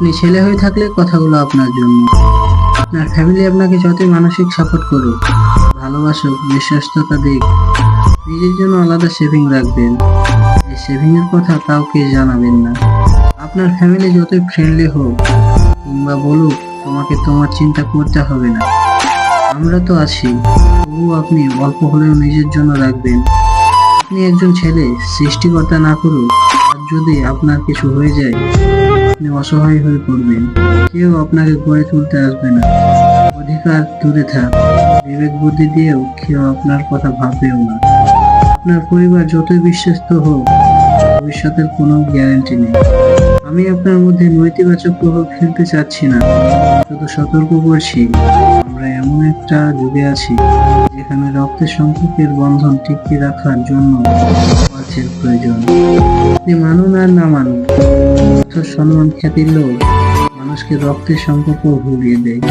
আপনি ছেলে হয়ে থাকলে কথাগুলো আপনার জন্য। আপনার ফ্যামিলি আপনাকে যতই মানসিক সাপোর্ট করুক, ভালোবাসুক, বিশ্বস্ততা দিক, নিজের জন্য আলাদা সেভিং রাখবেন। এই সেভিংয়ের কথা কাউকে জানাবেন না। আপনার ফ্যামিলি যতই ফ্রেন্ডলি হোক, কিংবা বলুক, তোমাকে তোমার চিন্তা করতে হবে না। আমরা তো আছি তবু আপনি অল্প হলেও নিজের জন্য রাখবেন। আপনি একজন ছেলে, সৃষ্টিকর্তা না করুক, আর যদি আপনার কিছু হয়ে যায় আপনি অসহায় হয়ে পড়বেন। কেউ আপনাকে গড়ে তুলতে আসবে না। অধিকার দূরে থাক। বিবেক বুদ্ধি দিয়েও কেউ আপনার কথা ভাববেও না। আপনার পরিবার যতই বিশ্বস্ত হোক, ভবিষ্যতের কোনো গ্যারান্টি নেই। আমি আপনার মধ্যে নৈতিবাচক প্রভাব ফেলতে চাচ্ছি না। শুধু সতর্ক করছি আমরা এমন একটা যুগে আছি, যেখানে রক্তের সম্পর্কের বন্ধন টিকিয়ে রাখার জন্য অর্থের প্রয়োজন। আপনি মানুন আর না মানুন। সম্মান খ্যাতির লোক মানুষকে রক্তের সম্পর্ক ভুগিয়ে দেয়।